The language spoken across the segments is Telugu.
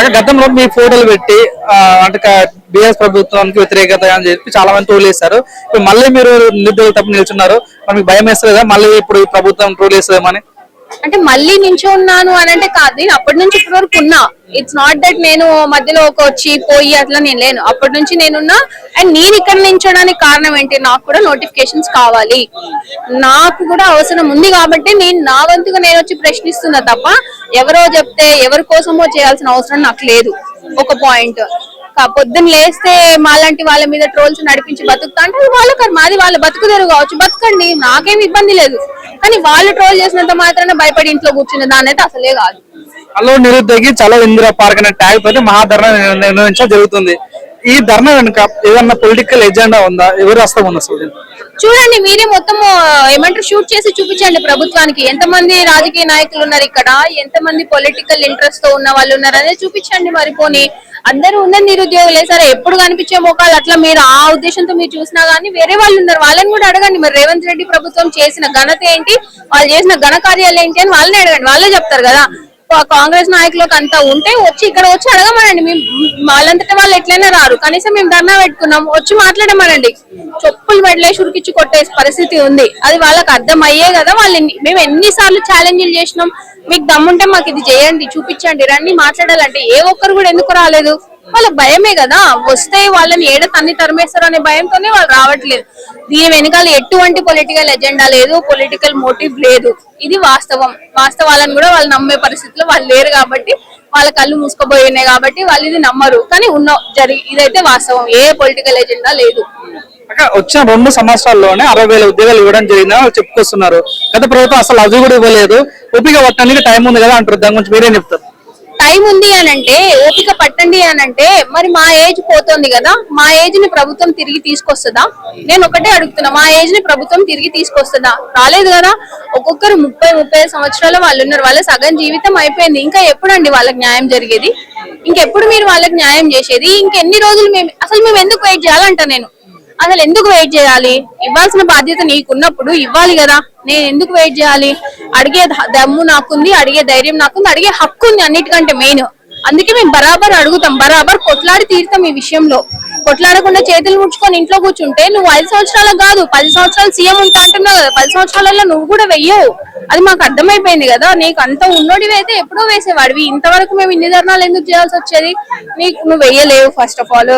అంటే గతంలో మీ ఫోటోలు పెట్టి అంటే బిఎస్ ప్రభుత్వానికి వ్యతిరేకత అని చెప్పి చాలా మంది ట్రోల్ చేశారు. ఇప్పుడు మళ్ళీ మీరు నిరుద్యోగులు తప్పు నిల్చున్నారు. మరి మీకు భయం వేస్తుందా మళ్ళీ ఇప్పుడు ఈ ప్రభుత్వం ట్రోల్ చేస్తుందేమని అంటే మళ్ళీ నించో ఉన్నాను అని అంటే కాదు. నేను అప్పటి నుంచి ఇప్పటి వరకు ఉన్నా. ఇట్స్ నాట్ దట్ నేను మధ్యలో ఒక వచ్చి పోయి అట్లా నేను లేను. అప్పటి నుంచి నేనున్నా అండ్ నేను ఇక్కడ నించోడానికి కారణం ఏంటి? నాకు కూడా నోటిఫికేషన్స్ కావాలి. నాకు కూడా అవసరం ఉంది కాబట్టి నేను నా వంతుగా నేను వచ్చి ప్రశ్నిస్తున్నా తప్ప ఎవరో చెప్తే ఎవరి కోసమో చేయాల్సిన అవసరం నాకు లేదు. ఒక పాయింట్ పొద్దున్న లేస్తే మాలాంటి వాళ్ళ మీద ట్రోల్స్ నడిపించి బతుకుతా అంటే వాళ్ళ కర్మ అది వాళ్ళ బతుకుదేరు కావచ్చు. బతకండి నాకేం ఇబ్బంది లేదు. కానీ వాళ్ళు ట్రోల్ చేసినంత మాత్రాన భయపడి ఇంట్లో కూర్చున్న దాని అయితే అసలే కాదు. హలో నిరుద్యోగి చలో ఇందిరా పార్క్ అనే ట్యాగ్ తోటి మహాధరణ నిర్వహించడం జరుగుతుంది. ఈ ధర్నా వెనుక ఏదన్నా పొలిటికల్ ఎజెండా ఉందా? ఎవరు వస్తాం ఉందా అసలు? చూడండి మీరే మొత్తం ఏమంటారు షూట్ చేసి చూపించండి ప్రభుత్వానికి. ఎంతమంది రాజకీయ నాయకులు ఉన్నారు ఇక్కడ? ఎంతమంది పొలిటికల్ ఇంట్రెస్ట్తో ఉన్న వాళ్ళు ఉన్నారు? అనేది చూపించండి మరి పోనీ. అందరూ ఉన్న నిరుద్యోగులే సరే ఎప్పుడు కనిపించే మోకాలు అట్లా మీరు ఆ ఉద్దేశంతో మీరు చూసినా గానీ వేరే వాళ్ళు ఉన్నారు. వాళ్ళని కూడా అడగండి మరి. రేవంత్ రెడ్డి ప్రభుత్వం చేసిన ఘనత ఏంటి? వాళ్ళు చేసిన ఘన కార్యాలు ఏంటి అని వాళ్ళని అడగండి. వాళ్ళే చెప్తారు కదా. కాంగ్రెస్ నాయకులకు అంతా ఉంటే వచ్చి ఇక్కడ వచ్చి అడగమనండి. మేము వాళ్ళంతటా వాళ్ళు ఎట్లయినా రారు. కనీసం మేము ధర్నా పెట్టుకున్నాం వచ్చి మాట్లాడమనండి. చెప్పులు మెడలేసి ఉరికిచ్చి కొట్టే పరిస్థితి ఉంది. అది వాళ్ళకి అర్థం అయ్యే కదా వాళ్ళు మేము ఎన్నిసార్లు ఛాలెంజ్లు చేసినాం. మీకు దమ్ముంటే మాకు ఇది చేయండి చూపించండి రండి మాట్లాడాలంటే ఏ ఒక్కరు కూడా ఎందుకు రాలేదు? వాళ్ళ భయమే కదా? వస్తే వాళ్ళని ఏడ తన్ని తరిమేస్తారు అనే భయంతోనే వాళ్ళు రావట్లేదు. దీని వెనకాల ఎటువంటి పొలిటికల్ ఎజెండా లేదు పొలిటికల్ మోటివ్ లేదు. ఇది వాస్తవం. వాస్తవాలను కూడా వాళ్ళు నమ్మే పరిస్థితిలో వాళ్ళు లేరు కాబట్టి వాళ్ళ కళ్ళు మూసుకోబోయి ఉన్నాయి కాబట్టి వాళ్ళు ఇది నమ్మరు. కానీ ఉన్న జరిగి ఇదైతే వాస్తవం. ఏ పొలిటికల్ ఎజెండా లేదు. వచ్చిన రెండు సంవత్సరాల్లోనే అరవై వేల ఉద్యోగాలు ఇవ్వడం జరిగిందని వాళ్ళు చెప్పుకొస్తున్నారు. గత ప్రభుత్వం అసలు అది కూడా ఇవ్వలేదు. ఓపిక పట్టడానికి టైం ఉంది కదా అంటారు. దాని గురించి మీరేం చెప్తారు? టైం ఉంది అని అంటే ఓపిక పట్టండి అని అంటే మరి మా ఏజ్ పోతుంది కదా మా ఏజ్ని ప్రభుత్వం తిరిగి తీసుకొస్తుందా? నేను ఒకటే అడుగుతున్నా మా ఏజ్ని ప్రభుత్వం తిరిగి తీసుకొస్తుందా? రాలేదు కదా? ఒక్కొక్కరు ముప్పై ముప్పై సంవత్సరాలు సంవత్సరాల వాళ్ళు ఉన్నారు. వాళ్ళ సగం జీవితం అయిపోయింది. ఇంకా ఎప్పుడండి వాళ్ళకి న్యాయం జరిగేది? ఇంకెప్పుడు మీరు వాళ్ళకి న్యాయం చేసేది? ఇంకెన్ని రోజులు మేము అసలు మేము ఎందుకు వెయిట్ చేయాలంట నేను? అసలు ఎందుకు వెయిట్ చేయాలి? ఇవ్వాల్సిన బాధ్యత నీకున్నప్పుడు ఇవ్వాలి కదా. నేను ఎందుకు వెయిట్ చేయాలి? అడిగే ద- దమ్ము నాకుంది అడిగే ధైర్యం నాకుంది అడిగే హక్కు ఉంది అన్నిటికంటే మెయిన్ అందుకే మేము బరాబర్ అడుగుతాం బరాబర్ కొట్లాడి తీరుతాం ఈ విషయంలో. కొట్లాడకుండా చేతులు ముడుచుకొని ఇంట్లో కూర్చుంటే నువ్వు ఐదు సంవత్సరాలకు కాదు పది సంవత్సరాలు సీఎం ఉంటా అంటున్నావు కదా పది సంవత్సరాలలో నువ్వు కూడా వెయ్యవు. అది మాకు అర్థమైపోయింది కదా నీకు అంత ఉన్నోడివి అయితే ఎప్పుడో వేసేవాడివి. ఇంతవరకు మేము ఇన్ని ధర్నాలు ఎందుకు చేయాల్సి వచ్చేది? నీకు నువ్వు వెయ్యలేవు ఫస్ట్ ఆఫ్ ఆల్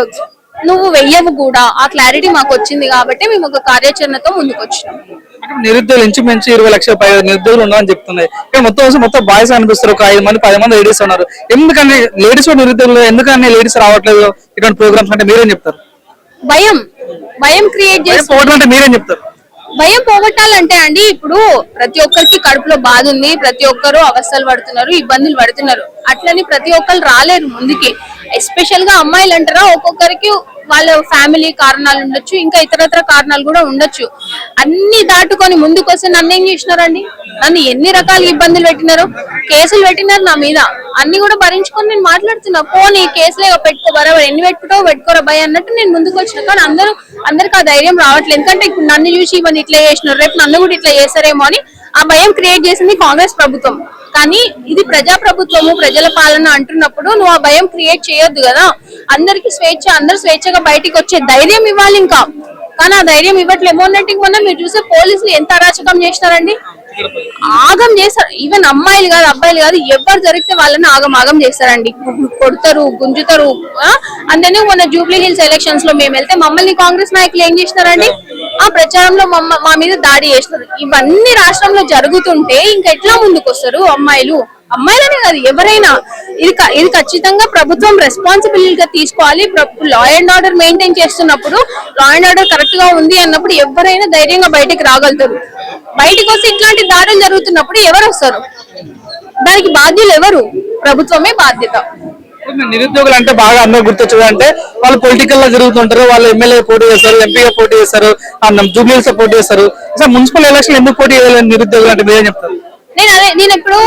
నువ్వు వెయ్యవు కూడా. ఆ క్లారిటీ మాకు వచ్చింది కాబట్టి మేము ఒక కార్యాచరణతో ముందుకు వచ్చినాం నిరుద్యోగులు ఇంచుమించు ఇరవై లక్షల పై నిరుద్యోగులు ఉన్నారని చెప్తున్నాయి. ఇక్కడ మొత్తం వచ్చి మొత్తం బాయ్స్ అనిపిస్తారు. ఒక ఐదు మంది పది మంది లేడీస్ ఉన్నారు. ఎందుకని లేడీస్ నిరుద్యోగులు ఎందుకని లేడీస్ రావట్లేదు? ఇటువంటి ప్రోగ్రామ్స్ అంటే మీరేం చెప్తారు? భయం. భయం క్రియేట్ చేసి పోవడం అంటే మీరేం చెప్తారు? భయం పోగొట్టాలంటే అండి ఇప్పుడు ప్రతి ఒక్కరికి కడుపులో బాధ ఉంది. ప్రతి ఒక్కరు అవస్థలు పడుతున్నారు ఇబ్బందులు పడుతున్నారు. అట్లని ప్రతి ఒక్కరు రాలేరు ముందుకి. ఎస్పెషల్గా అమ్మాయిలు అంటారా? ఒక్కొక్కరికి వాళ్ళ ఫ్యామిలీ కారణాలు ఉండొచ్చు ఇంకా ఇతరత్ర కారణాలు కూడా ఉండొచ్చు. అన్ని దాటుకొని ముందుకు వస్తే నన్ను ఏం చేసినారండి? నన్ను ఎన్ని రకాల ఇబ్బందులు పెట్టినారు కేసులు పెట్టినారు నా మీద. అన్ని కూడా భరించుకొని నేను మాట్లాడుతున్నా. పోనీ కేసులే పెట్టుకో బరాబర్ ఎన్ని పెట్టుకుంటావు పెట్టుకోరా భయ అన్నట్టు నేను ముందుకు వచ్చిన. కానీ అందరూ అందరికి ఆ ధైర్యం రావట్లేదు. ఎందుకంటే ఇప్పుడు నన్ను చూసి ఇవన్నీ ఇట్లా చేసినారు రేపు నన్ను కూడా ఇట్లా చేస్తారేమో అని ఆ భయం క్రియేట్ చేసింది కాంగ్రెస్ ప్రభుత్వం. కానీ ఇది ప్రజా ప్రభుత్వము ప్రజల పాలన అంటున్నప్పుడు నువ్వు ఆ భయం క్రియేట్ చేయొద్దు కదా. అందరికి స్వేచ్ఛ అందరు స్వేచ్ఛగా బయటికి వచ్చే ధైర్యం ఇవ్వాలి ఇంకా. కానీ ఆ ధైర్యం ఇవ్వట్లేదు మొన్నటికి మొన్న మీరు చూసే పోలీసులు ఎంత అరాచకం చేసినారండి? ఆగం చేస్తారు. ఈవెన్ అమ్మాయిలు కాదు అబ్బాయిలు కాదు ఎవరు జరిగితే వాళ్ళని ఆగం ఆగం చేస్తారండి. కొడతారు గుంజుతారు అందుకనే మొన్న జూబ్లీ హిల్స్ ఎలక్షన్స్లో మేము వెళ్తే మమ్మల్ని కాంగ్రెస్ నాయకులు ఏం చేసినారండి? ఆ ప్రచారంలో మా మీద దాడి చేస్తారు ఇవన్నీ రాష్ట్రంలో జరుగుతుంటే ఇంకా ఎట్లా ముందుకు వస్తారు అమ్మాయిలు? అమ్మాయిలనే కాదు ఎవరైనా. ఇది ఇది ఖచ్చితంగా ప్రభుత్వం రెస్పాన్సిబిలిటీ గా తీసుకోవాలి. లా అండ్ ఆర్డర్ మెయింటైన్ చేస్తున్నప్పుడు లా అండ్ ఆర్డర్ కరెక్ట్గా ఉంది అన్నప్పుడు ఎవరైనా ధైర్యంగా బయటికి రాగలుగుతారు. బయటకు వస్తే ఇట్లాంటి దాడులు జరుగుతున్నప్పుడు ఎవరు వస్తారు? దానికి బాధ్యులు ఎవరు? ప్రభుత్వమే బాధ్యత. నిరుద్యోగులు అంటే బాగా అందరూ గుర్తొచ్చేది అంటే వాళ్ళు పొలిటికల్లో జరుగుతుంటారు వాళ్ళు ఎమ్మెల్యే పోటీ చేస్తారు ఎంపీగా పోటీ చేస్తారు జూబ్లీస్ పోటీ చేస్తారు. అసలు మున్సిపల్ ఎలక్షన్ ఎందుకు పోటీ చేయాలని నిరుద్యోగులు అంటే మీరేం చెప్తారు? నేను అదే నేను ఇప్పుడు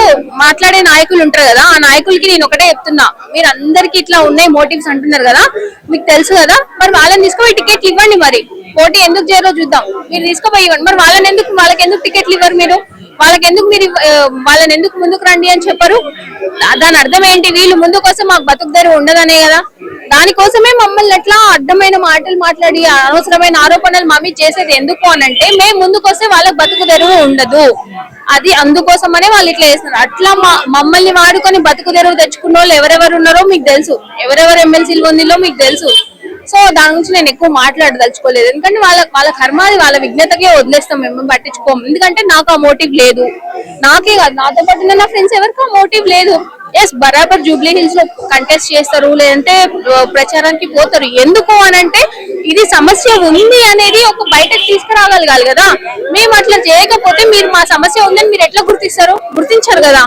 మాట్లాడే నాయకులు ఉంటారు కదా ఆ నాయకులకి నేను ఒకటే చెప్తున్నా. మీరు అందరికి ఇట్లా ఉన్నాయి మోటివ్స్ అంటున్నారు కదా మీకు తెలుసు కదా మరి వాళ్ళని తీసుకుపోయి టికెట్లు ఇవ్వండి మరి. పోటీ ఎందుకు చేయాలో చూద్దాం. మీరు తీసుకుపోయి ఇవ్వండి. మరి వాళ్ళని ఎందుకు వాళ్ళకి ఎందుకు టికెట్లు ఇవ్వరు మీరు? వాళ్ళకి ఎందుకు మీరు వాళ్ళని ఎందుకు ముందుకు రండి అని చెప్పారు? దాని అర్థం ఏంటి? వీళ్ళు ముందు కోసం మాకు బతుకుదారి ఉండదనే కదా? దానికోసమే మమ్మల్ని ఎట్లా అడ్డమైన మాటలు మాట్లాడి అనవసరమైన ఆరోపణలు మమ్మీ చేసేది ఎందుకు అనంటే మేము ముందుకొస్తే వాళ్ళకి బతుకు తెరువు ఉండదు. అది అందుకోసమనే వాళ్ళు ఇట్లా చేస్తున్నారు. అట్లా మా- మమ్మల్ని వాడుకొని బతుకు తెరువు తెచ్చుకున్న వాళ్ళు ఎవరెవరు ఉన్నారో మీకు తెలుసు. ఎవరెవరు ఎమ్మెల్సీలు పొందిలో మీకు తెలుసు. సో దాని గురించి నేను ఎక్కువ మాట్లాడదలుచుకోలేదు. ఎందుకంటే వాళ్ళ వాళ్ళ కర్మాది వాళ్ళ విఘ్నతకే వదిలేస్తాం మేము పట్టించుకోము. ఎందుకంటే నాకు ఆ మోటివ్ లేదు. నాకే కాదు నాతో పాటు ఉన్న నా ఫ్రెండ్స్ ఎవరికి ఆ మోటివ్ లేదు. ఎస్ బరాబర్ జూబ్లీ హిల్స్లో కంటెస్ట్ చేస్తారు లేదంటే ప్రచారానికి పోతారు. ఎందుకు అని అంటే ఇది సమస్య ఉంది అనేది ఒక బయటకు తీసుకురాగలగాలి కదా. మేము అట్లా చేయకపోతే మీరు మా సమస్య ఉందని మీరు ఎట్లా గుర్తిస్తారు? గుర్తించారు కదా.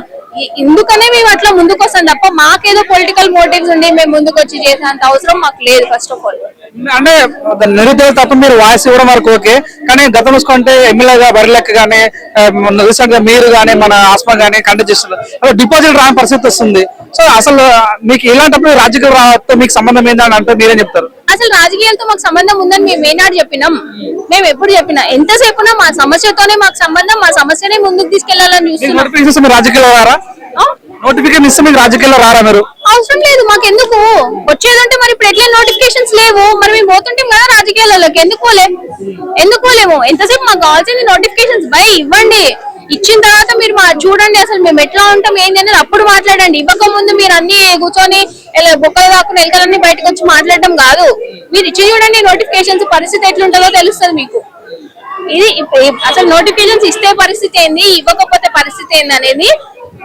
ఎందుకనే మేము అట్లా ముందుకు వస్తాం తప్ప మాకేదో పొలిటికల్ మోటివ్స్ ఉండి మేము ముందుకు వచ్చి చేసేంత అవసరం మాకు లేదు ఫస్ట్ ఆఫ్ ఆల్ అంటే నిరుద్యోగ తప్ప మీరు వాయిస్ ఇవ్వడం వరకు ఓకే కానీ గతం చూసుకుంటే ఎమ్మెల్యేగా బరిలెక్క కానీ రీసెంట్గా మీరు కానీ మన ఆస్మా కానీ కండక్ట్ చేస్తున్నారు. డిపాజిట్ రాని పరిస్థితి వస్తుంది. సో అసలు మీకు ఇలాంటప్పుడు రాజకీయ మీకు సంబంధం ఏందని అంటే మీరేం చెప్తారు? అసలు రాజకీయాలతో మాకు సంబంధం ఉందని మేము ఏనాడు చెప్పినాం. మేము ఎప్పుడు చెప్పినా. ఎంతసేపునా మా సమస్యతోనే మాకు సంబంధం మా సమస్యనే ముందుకు తీసుకెళ్ళాలని చూస్తున్నాం. రాజకీయాల్లో రారా? ఆ? నోటిఫికేషన్ ఇస్తే మీకు రాజకీయాల్లో రారా మీరు? అవసరం లేదు మాకు ఎందుకు వచ్చేదంటే మరి ఇప్పుడు ఎట్లా నోటిఫికేషన్స్ లేవు? మరి మేము పోతుంటాం కదా రాజకీయాలలోకి. ఎందుకు పోలేం? ఎందుకు పోలేము? ఎంతసేపు మాకు కావాల్సింది నోటిఫికేషన్స్ బై ఇవ్వండి. ఇచ్చిన తర్వాత మీరు మా చూడండి అసలు మేము ఎట్లా ఉంటాం ఏంటి అనేది అప్పుడు మాట్లాడండి. ఇవ్వక ముందు మీరు అన్ని కూర్చొని ఇలా బొక్కలు కాకుండా ఎలకలన్నీ బయటకు వచ్చి మాట్లాడడం కాదు. మీరు ఇచ్చి చూడండి నోటిఫికేషన్స్ పరిస్థితి ఎట్లుంటుందో తెలుస్తుంది మీకు. ఇది అసలు నోటిఫికేషన్స్ ఇస్తే పరిస్థితి ఏంది ఇవ్వకపోతే పరిస్థితి ఏంది అనేది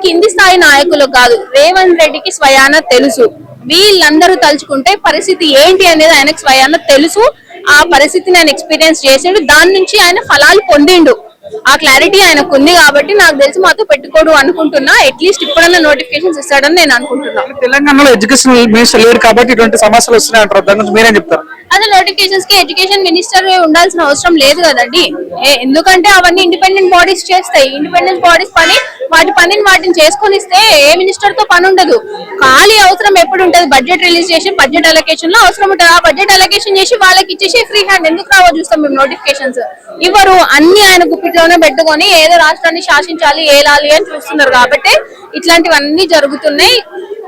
కింది స్థాయి నాయకులు కాదు. రేవంత్ రెడ్డికి స్వయాన తెలుసు. వీళ్ళందరూ తలుచుకుంటే పరిస్థితి ఏంటి అనేది ఆయనకు స్వయాన తెలుసు. ఆ పరిస్థితిని ఆయన ఎక్స్పీరియన్స్ చేసిండు. దాని నుంచి ఆయన ఫలాలు పొందిండు. ఆ క్లారిటీ ఆయనకు ఉంది కాబట్టి నాకు తెలిసి మాతో పెట్టుకోడు అనుకుంటున్నా. అట్లీస్ట్ ఇప్పుడన్నా నోటిఫికేషన్స్ ఇస్తాడని నేను అనుకుంటున్నా. తెలంగాణలో ఎడ్యుకేషన్ మినిస్టర్ లేడు కాబట్టి ఇటువంటి సమస్యలు వస్తున్నాయి అంటారు దాని గురించి మీరేం చెప్తారు? అసలు నోటిఫికేషన్స్కి ఎడ్యుకేషన్ మినిస్టర్ ఉండాల్సిన అవసరం లేదు కదండి. ఎందుకంటే అవన్నీ ఇండిపెండెంట్ బాడీస్ చేస్తాయి. ఇండిపెండెంట్ బాడీస్ పని వాటి పనిని వాటిని చేసుకొని ఇస్తే ఏ మినిస్టర్తో పని ఉండదు. అవసరం ఎప్పుడు ఉంటది? బడ్జెట్ రిలీజ్ చేసి బడ్జెట్ అలొకేషన్లో అవసరం ఉంటుంది. ఆ బడ్జెట్ అలొకేషన్ చేసి వాళ్ళకి ఇచ్చేసి ఫ్రీ హ్యాండ్ ఎందుకు రావో చూస్తాం మేము నోటిఫికేషన్స్ ఇవ్వరు. అన్ని ఆయన గుప్పిట్లోనే పెట్టుకొని ఏదో రాష్ట్రాన్ని శాసించాలి ఏలాలి అని చూస్తున్నారు. కాబట్టి ఇట్లాంటివన్నీ జరుగుతున్నాయి.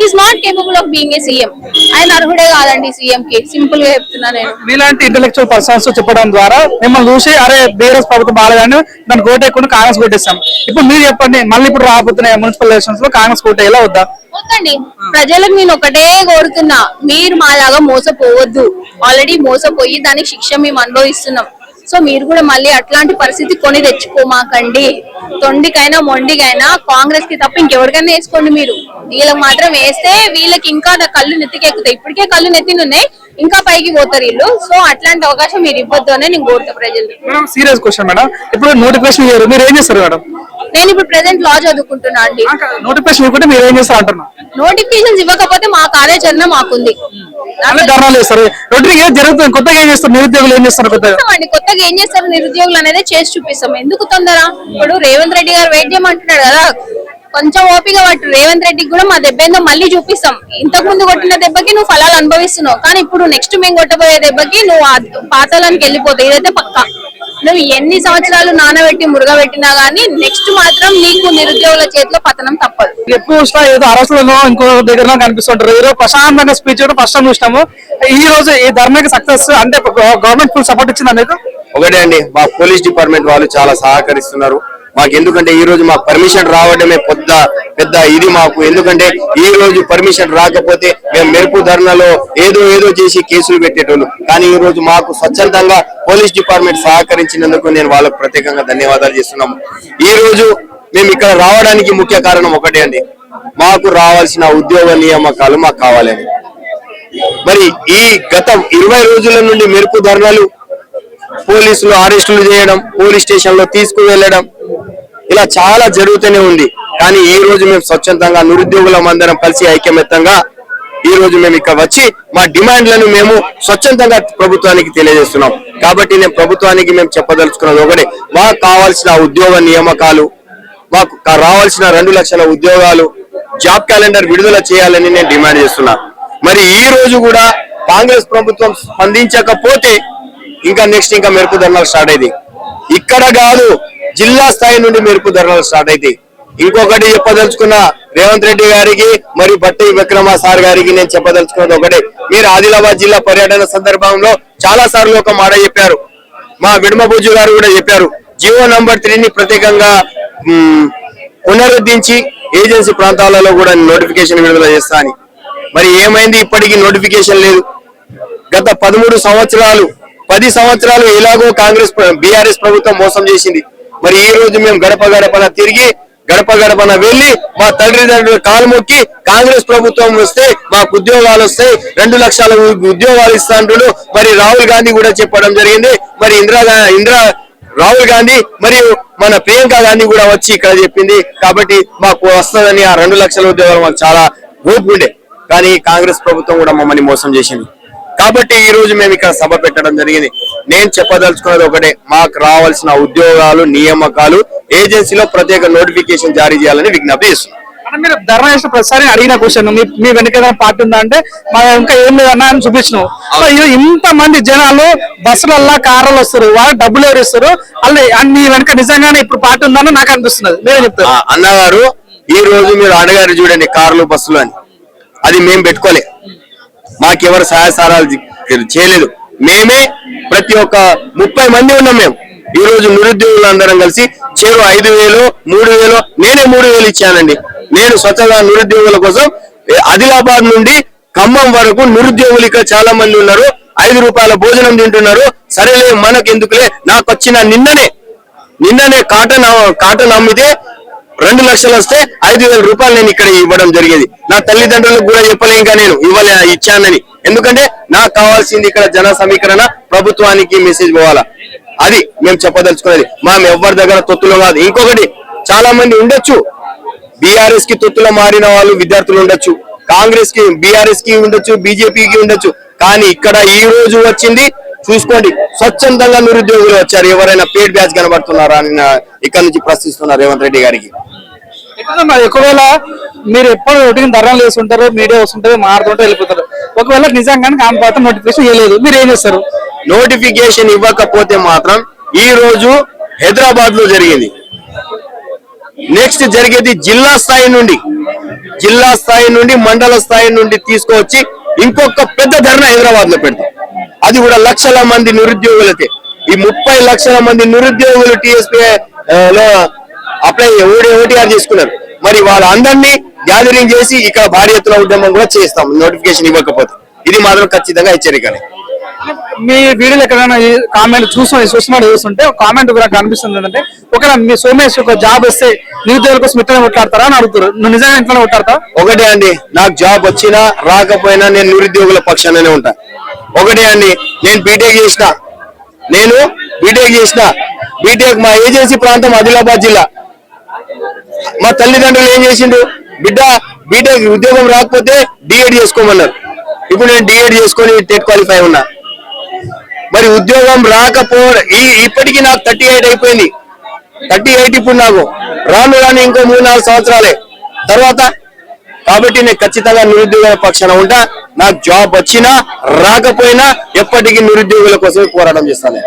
Is not capable of being a CM ఆయన అర్హుడే కాదండి సీఎం కి. సింపుల్గా చెప్తున్నా నేను. మీలాంటి ఇంటెలెక్చువల్ పర్సన్స్ చెప్పడం ద్వారా మిమ్మల్ని చూసి అరే బీఆర్ఎస్ ప్రభుత్వం బాగాలేదని దాన్ని కోటేయకుండా కాంగ్రెస్ కొట్టేస్తాం. ఇప్పుడు మీరు చెప్పండి మళ్ళీ ఇప్పుడు రాబోతున్నాయి మున్సిపల్ ఎలక్షన్స్లో కాంగ్రెస్ కోట ఎలా వద్దా? వద్దండి. ప్రజలకు నేను ఒకటే కోరుతున్నా మీరు మాలాగా మోసపోవద్దు. ఆల్రెడీ మోసపోయి దానికి శిక్ష మేము అనుభవిస్తున్నాం. సో మీరు కూడా మళ్ళీ అట్లాంటి పరిస్థితి కొని తెచ్చుకోమాకండి. తొండికైనా మొండికైనా కాంగ్రెస్కి తప్ప ఇంకెవరికైనా వేసుకోండి మీరు. వీళ్ళకి మాత్రం వేస్తే వీళ్ళకి ఇంకా నా కళ్ళు నెత్తికెక్కుతాయి. ఇప్పటికే కళ్ళు నెత్తినున్నాయి ఇంకా పైకి పోతారు వీళ్ళు. సో అట్లాంటి అవకాశం మీరు ఇవ్వద్దు అని నేను కోరుతా ప్రజల్ని. Madam serious question madam. ఇప్పుడు నోటిఫికేషన్ మీరు ఏం చేస్తారు మేడం? నేను ఇప్పుడు ప్రెసెంట్ లా చదువుకుంటున్నా అండి. నోటిఫికేషన్ మీరు ఏం చేస్తారు అంటున్నా నోటిఫికేషన్స్ ఇవ్వకపోతే మా కార్యాచరణ మాకుంది. జరుగుతుంది? కొత్తగా ఏం చేస్తారు? నిరుద్యోగులు ఏం చేస్తారు కొత్తగా? ఏం చేస్తారు? నిరుద్యోగులు అనేది చేసి చూపిస్తాం. ఎందుకు తొందర? ఇప్పుడు రేవంత్ రెడ్డి గారు వెయిట్ చేయమంటున్నాడు కదా. కొంచెం ఓపిక పట్టు. రేవంత్ రెడ్డికి కూడా మా దెబ్బ ఏందో మళ్ళీ చూపిస్తాం. ఇంతకు ముందు కొట్టిన దెబ్బకి నువ్వు ఫలాలు అనుభవిస్తున్నావు. కానీ ఇప్పుడు నెక్స్ట్ మేము కొట్టబోయే దెబ్బకి నువ్వు ఆ పాతాళానికి వెళ్ళిపోతావు. ఇదైతే పక్కా. నువ్వు ఎన్ని సంవత్సరాలు నానబెట్టి మురుగబెట్టినా గానీ నెక్స్ట్ మాత్రం నీకు నిరుద్యోగుల చేతిలో పతనం తప్పదు. ఎక్కువ చూసినా ఏదో అరసులలో ఇంకో దగ్గర కనిపిస్తుంటారు ఏదో ప్రశాంతంగా స్పీచ్ కూడా ఫస్ట్ టైం చూసినాము. ఈ రోజు ఈ ధర్మకి సక్సెస్ అంటే గవర్నమెంట్ ఫుల్ సపోర్ట్ ఇచ్చింది మీకు? ఒకటే అండి మా పోలీస్ డిపార్ట్మెంట్ వాళ్ళు చాలా సహకరిస్తున్నారు. మాకు ఎందుకంటే ఈ రోజు మాకు పర్మిషన్ రావడమే పెద్ద పెద్ద ఇది మాకు. ఎందుకంటే ఈ రోజు పర్మిషన్ రాకపోతే మేము మెరుపు ధర్నాలో ఏదో ఏదో చేసి కేసులు పెట్టేటోళ్ళు. కానీ ఈ రోజు మాకు స్వచ్ఛందంగా పోలీస్ డిపార్ట్మెంట్ సహకరించినందుకు నేను వాళ్ళకు ప్రత్యేకంగా ధన్యవాదాలు చేస్తున్నాము ఈ రోజు మేము ఇక్కడ రావడానికి ముఖ్య కారణం ఒకటే అండి. మాకు రావాల్సిన ఉద్యోగ నియామకాలు మాకు కావాలని మరి ఈ గత ఇరవై రోజుల నుండి మెరుపు ధర్నాలు పోలీసులు అరెస్టులు చేయడం పోలీస్ స్టేషన్లో తీసుకువెళ్ళడం ఇలా చాలా జరుగుతూనే ఉంది. కానీ ఈ రోజు మేము స్వచ్ఛందంగా నిరుద్యోగులం అందరం కలిసి ఐక్యమత్యంగా ఈ రోజు మేము ఇక్కడ వచ్చి మా డిమాండ్లను మేము స్వచ్ఛందంగా ప్రభుత్వానికి తెలియజేస్తున్నాం. కాబట్టి నేను ప్రభుత్వానికి మేము చెప్పదలుచుకున్నది ఒకటి. మాకు కావాల్సిన ఉద్యోగ నియామకాలు మాకు రావాల్సిన రెండు లక్షల ఉద్యోగాలు జాబ్ క్యాలెండర్ విడుదల చేయాలని నేను డిమాండ్ చేస్తున్నా. మరి ఈ రోజు కూడా కాంగ్రెస్ ప్రభుత్వం స్పందించకపోతే ఇంకా నెక్స్ట్ ఇంకా మెరుపు ధర్నాలు స్టార్ట్ అయింది ఇక్కడ కాదు జిల్లా స్థాయి నుండి మెరుపు ధరలు స్టార్ట్ అయితే ఇంకొకటి చెప్పదలుచుకున్న రేవంత్ రెడ్డి గారికి మరియు బట్టి విక్రమ సార్ గారికి నేను చెప్పదలుచుకున్నది ఒకటి. మీరు ఆదిలాబాద్ జిల్లా పర్యటన సందర్భంలో చాలా సార్లు ఒక మాట చెప్పారు. మా విడమబుజ్జు గారు కూడా చెప్పారు. జియో నంబర్ త్రీని ప్రత్యేకంగా పునరుద్ధరించి ఏజెన్సీ ప్రాంతాలలో కూడా నోటిఫికేషన్ విడుదల చేస్తా అని. మరి ఏమైంది? ఇప్పటికీ నోటిఫికేషన్ లేదు. గత పదమూడు సంవత్సరాలు పది సంవత్సరాలు ఎలాగో కాంగ్రెస్ బీఆర్ఎస్ ప్రభుత్వం మోసం చేసింది. మరి ఈ రోజు మేము గడప గడపన తిరిగి గడప గడపన వెళ్ళి మా తల్లిదండ్రులు కాలు మొక్కి కాంగ్రెస్ ప్రభుత్వం వస్తే మాకు ఉద్యోగాలు వస్తాయి రెండు లక్షల ఉద్యోగాలు ఇస్తాంటుడు మరి రాహుల్ గాంధీ కూడా చెప్పడం జరిగింది. మరి ఇందిరా ఇందిరా రాహుల్ గాంధీ మరియు మన ప్రియాంక గాంధీ కూడా వచ్చి ఇక్కడ చెప్పింది. కాబట్టి మాకు వస్తుందని ఆ రెండు లక్షల ఉద్యోగాలు మాకు చాలా హోప్ ఉండే. కానీ కాంగ్రెస్ ప్రభుత్వం కూడా మమ్మల్ని మోసం చేసింది. కాబట్టి ఈ రోజు మేము ఇక్కడ సభ పెట్టడం జరిగింది. నేను చెప్పదలుచుకున్నది ఒకటే మాకు రావాల్సిన ఉద్యోగాలు నియామకాలు ఏజెన్సీలో ప్రత్యేక నోటిఫికేషన్ జారీ చేయాలని విజ్ఞప్తి చేస్తున్నాం. అంటే మీరు ధర్నా చేసిన ప్రతిసారి అడిగిన క్వశ్చన్ మీ వెనక ఏదైనా పార్టీ ఉందా అంటే మా ఇంకా ఏం లేదన్నా అని చూపించినావు ఇది ఇంత మంది జనాలు బస్సులల్లా కార్లు వస్తారు వాళ్ళు డబ్బులు ఎవరు ఇస్తారు? అల్ల మీ వెనక నిజంగానే ఇప్పుడు పార్టీ ఉందని నాకు అనిపిస్తున్నది. మీరే చెప్తారు. అన్నగారు ఈ రోజు మీరు అడగారు చూడండి కార్లు బస్సులు అని. అది మేము పెట్టుకోలే. మాకెవరు సహాయ సహాయాలు చేయలేదు. మేమే ప్రతి ఒక్క ముప్పై మంది ఉన్నాం మేము. ఈ రోజు నిరుద్యోగులు అందరం కలిసి చేరు ఐదు వేలు మూడు వేలు నేనే మూడు వేలు ఇచ్చానండి. నేను స్వచ్ఛంగా నిరుద్యోగుల కోసం ఆదిలాబాద్ నుండి ఖమ్మం వరకు నిరుద్యోగులు ఇక్కడ చాలా మంది ఉన్నారు. ఐదు రూపాయల భోజనం తింటున్నారు. సరేలే మనకెందుకులే? నాకు వచ్చిన నిన్ననే నిన్ననే కాటన్ కాటన్ అమ్మితే రెండు లక్షలు వస్తే ఐదు వేల రూపాయలు నేను ఇక్కడ ఇవ్వడం జరిగేది. నా తల్లిదండ్రులకు కూడా చెప్పలే ఇంకా నేను ఇవ్వలే ఇచ్చానని. ఎందుకంటే నాకు కావాల్సింది ఇక్కడ జన సమీకరణ ప్రభుత్వానికి మెసేజ్ పోవాలా. అది మేము చెప్పదలుచుకున్నది. మనం ఎవరి దగ్గర తొత్తులో కాదు. ఇంకొకటి చాలా మంది ఉండొచ్చు బీఆర్ఎస్కి తొత్తులో మారిన వాళ్ళు విద్యార్థులు ఉండొచ్చు. కాంగ్రెస్కి బీఆర్ఎస్కి ఉండొచ్చు బీజేపీకి ఉండొచ్చు. కానీ ఇక్కడ ఈ రోజు వచ్చింది చూసుకోండి స్వచ్ఛందంగా నిరుద్యోగులు వచ్చారు. ఎవరైనా పేడ్ బ్యాచ్ కనబడుతున్నారా అని నా- ఇక్కడ నుంచి ప్రశ్నిస్తున్నారు రేవంత్ రెడ్డి గారికి. ఒకవేళ మీరు ఎప్పుడు ఒకటి ధర్నాలు చేస్తుంటారు మీడియా వస్తుంటారు మారుతుంటే వెళ్ళిపోతారు. ఒకవేళ నిజంగానే ఆమె పాత్ర నోటిఫికేషన్ ఇవ్వలేదు మీరు ఏం చేస్తారు? నోటిఫికేషన్ ఇవ్వకపోతే మాత్రం ఈ రోజు హైదరాబాద్లో జరిగింది. నెక్స్ట్ జరిగేది జిల్లా స్థాయి నుండి. జిల్లా స్థాయి నుండి మండల స్థాయి నుండి తీసుకువచ్చి ఇంకొక పెద్ద ధర్నా హైదరాబాద్లో పెడతాం. అది కూడా లక్షల మంది నిరుద్యోగులకే. ఈ ముప్పై లక్షల మంది నిరుద్యోగులు టీఎస్పీ లో అప్లై ఓడి ఓటీఆర్ చేసుకున్నారు మరి వాళ్ళందరినీ గ్యాదరింగ్ చేసి ఇక్కడ భారీ ఎత్తున ఉద్యమం కూడా చేస్తాం. నోటిఫికేషన్ ఇవ్వకపోతే. ఇది మాత్రం ఖచ్చితంగా హెచ్చరికనే. మీ వీడియోలు ఎక్కడైనా కామెంట్ చూస్తున్నా చూస్తున్నాడు చూస్తుంటే ఒక కామెంట్ కూడా కనిపిస్తుంది. ఏంటంటే ఒకవేళ మీ సోమేష్ ఒక జాబ్ వస్తే నిరుద్యోగుల కోసం ఇట్లనే కొట్లాడతారా అని అడుగుతారు నువ్వు నిజంగా ఇంట్లోనే కొట్లాడతా ఒకటే అండి నాకు జాబ్ వచ్చినా రాకపోయినా నేను నిరుద్యోగుల పక్షాననే ఉంటా. ఒకటే అండి నేను బీటెక్ చేసిన. నేను బీటెక్ చేసిన. బీటెక్ మా ఏజెన్సీ ప్రాంతం ఆదిలాబాద్ జిల్లా. మా తల్లిదండ్రులు ఏం చేసిండు బిడ్డ బీటెక్ ఉద్యోగం రాకపోతే డిఎడ్ చేసుకోమన్నారు. ఇప్పుడు నేను డిఎడ్ చేసుకొని టెట్ క్వాలిఫై ఉన్నా. మరి ఉద్యోగం రాకపో ఈ ఇప్పటికీ నాకు థర్టీ ఎయిట్ అయిపోయింది. థర్టీ ఎయిట్ ఇప్పుడు నాకు. రాను రాను ఇంకో మూడు నాలుగు సంవత్సరాలే. తర్వాత కాబట్టి నేను ఖచ్చితంగా నిరుద్యోగుల పక్షాన ఉంటా. నాకు జాబ్ వచ్చినా రాకపోయినా ఎప్పటికీ నిరుద్యోగుల కోసమే పోరాటం చేస్తాను.